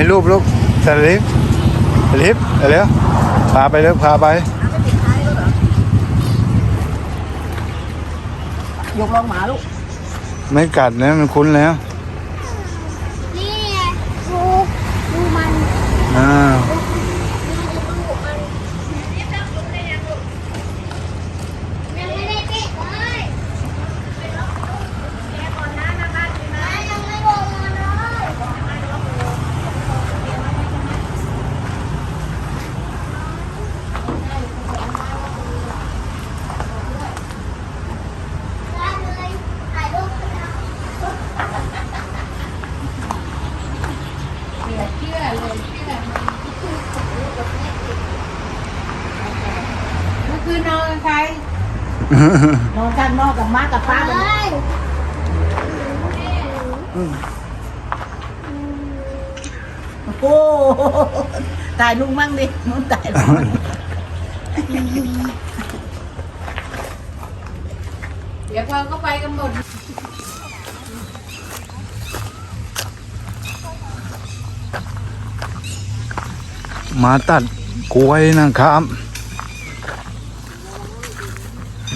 ให้รูปลูกสลิปสลิปเร็วพาไปเร็วพาไปยกลองหมาลูก ไม่กัดนะมันคุ้นแล้ว นี่ไงดูดูมันอ่าดูมันยังไม่ได้ปิดเลยยังไม่ลงมาเลยได้เลยถ่ายรูปกันนะ เมื่อ คืนนอนกับใครนอนกันนอนกับม้ากับป้ากันเฮ้ยโอ้โหถ่ายลุงมั่งดิมึงถ่ายลุงมั่งเดี๋ยวเราก็ไปกันหมดมาตัดกล้วยนะครับ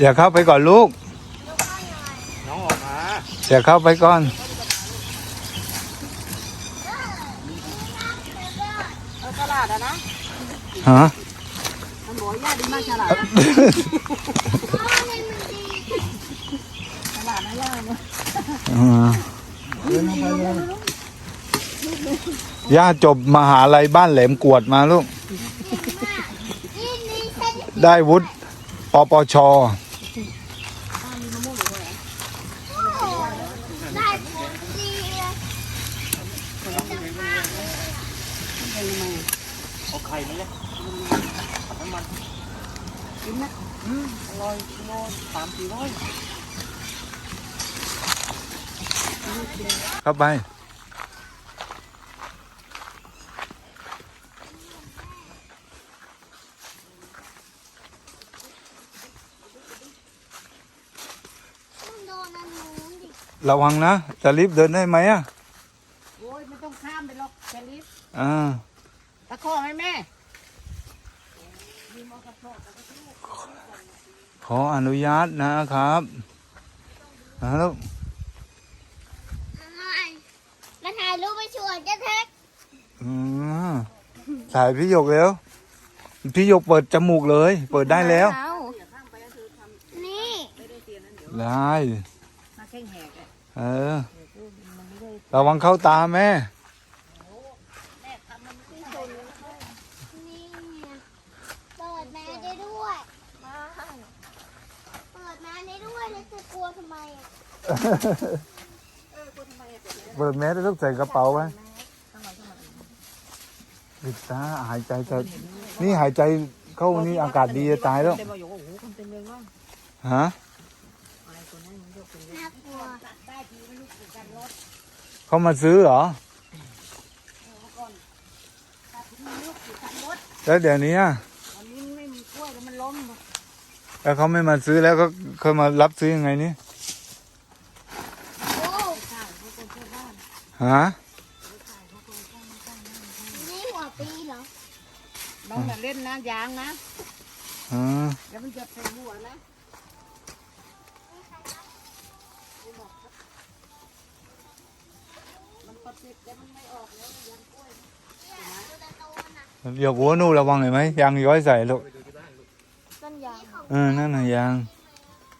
อย่าเข้าไปก่อนลูก น้องออกมาอย่าเข้าไปก่อน เออฉลาดอะนะฮะ มันบอกว่าย่าดีมากฉลาดนะฉลาดนะย่าเนี่ยอ่าย่าจบมหาลัยบ้านแหลมกวดมาลูกนี่นี่เส้นได้วุฒิปปช ได้ผลดีเลย เอาไข่มาเลยผัดน้ำมันกินนะอืมอร่อยกิโลสามสี่ร้อยเข้าไปต้องโดนอันนู้นดิระวังนะจะรีบเดินได้ไหมอะ ข้ามไปหรอกแคลิฟอ่าตะข้อไหมแม่ขออนุญาตนะครับนะลูกมาถ่ายรูปไปชวนจะแท็กอืมถ่ายพี่หยกเร็วพี่หยกเปิดจมูกเลย เปิดได้แล้ว นี่ได้มาแข้งแหกเลยเออระวังเข้าตาแม่ นี่เปิดแมสได้ด้วยเปิดแมสได้ด้วยแล้วจะกลัวทำ ไมอะเปิดแมสแล้วต้องใส่กระเป๋าไว้ปิดตาหายใจจะนี่หายใจเข้านี่อากาศดีจะตายแล้วเต็มเลยโอ้โหคนเต็มเลยว่ะฮะ อะไรคนนั้นมันยกเป็นเลยน่ากลัวได้ทีไม่รู้สึกกันรถเขามาซื้อเหรอแล้วเดี๋ยวนี้อะตอนนี้มันไม่มีกล้วยแล้วมันล้มแล้วเขาไม่มาซื้อแล้วก็เขามารับซื้อยังไงนี่ โอ้ ข้าวเขาคนเชื่อบ้าน ฮะนี่หัวปีเหรอน้องอย่าเล่นนะยางนะอ่าเดี๋ยวมันจะใส่หัวนะมันปฏิเดี๋ยวมันไม่ออกแล้วยางกล้วยดูตะโตนอะเดี๋ยวหัวนู่นระวังเห็นไหมยางย้อยใส่ลูกต้นยางเออนั่นน่ะยาง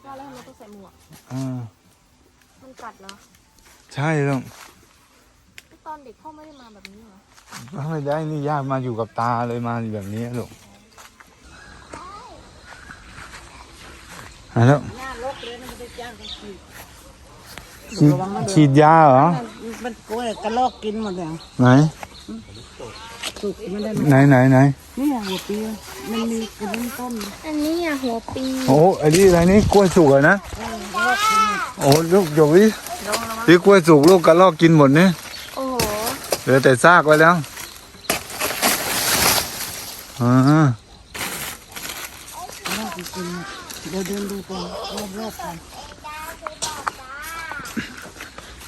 ว่าแล้วมันต้องใส่หมวกอ่ามันกัดเหรอใช่ลูกตอน เด็กพ่อไม่ได้มาแบบนี้เหรอไม่ได้นี่ญาติมาอยู่กับตาเลยมาแบบนี้ลูกหายแล้วหน้าลกเลยมันจะจ้างกันฉีดฉีดฉีดยาเหรอ มันกล้วยกระลอกกินหมดเลยไหนสุกมันได้ไหนไหนไหนนี่หัวปีมันมีกระดิ่งต้นอันนี้อะหัวปีโอ้อันนี้อะไรนี่กล้วยสุกเหรอนะโอ้ลูกหยกนี่นี่กล้วยสุกลูกกระลอกกินหมดนี่โอ้โห เหลือแต่ซากไว้แล้วอ่าลอกกินเดี๋ยวเดินดูก่อนรอบๆก่อน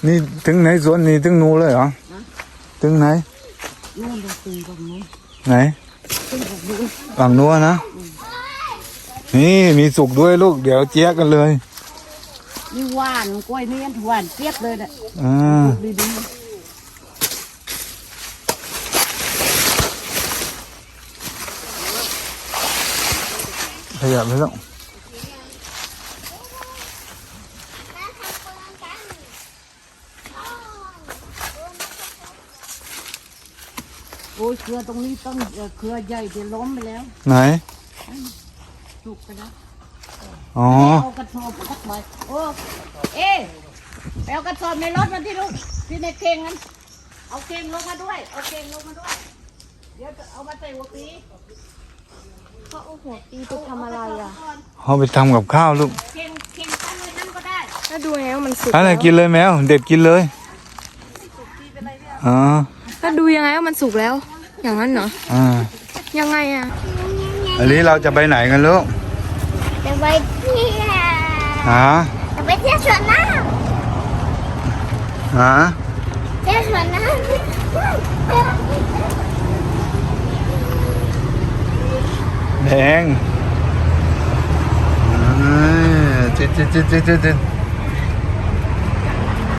นี่ถึงไหนสวนนี่ถึงนูนเลยเหรอ ถึงไหนนู่นดูตึงตรงนู้นไหนตึงตรงนู้นฝั่งนู้นนะ นี่มีสุกด้วยลูก เดี๋ยวเจี๊ยะกันเลย นี่หวานกล้วยนี่หวานเจี๊ยบเลยแหละอ่าดีดี ขยับไปแล้วโอ้ยเครือตรงนี้ต้นเอ่อเครือใหญ่เดี๋ยวล้มไปแล้วไหนสุกไปแล้วอ๋อ เอากระสอบสักใบโอ้เอ๊ะไปเอากระสอบในรถมาที่ลูกที่ในเข่งนั้นเอาเข่งลงมาด้วย เอาเข่งลงมาด้วย เดี๋ยวจะเอามาใส่หัวปี เขาเอาหัวปีไปทำอะไรอะเอาไปทำกับข้าวลูกเข่งเข่งตั้งไว้นั่นก็ได้ถ้าดูแล้วมันสุกอะไรแล้วกินเลยแมว เด็ดกินเลยอ๋อถ้าดูยังไงว่ามันสุกแล้ว อย่างนั้นเหรออ่ายังไงอะอันนี้เราจะไปไหนกันลูกจะไปเที่ยวฮะจะไปเที่ยวสวนน้ฮะำเที่ยวสวนน้ แดงเอ้ยเจ็ดเจ็ดเจ็ดเจ็ดเจ็ด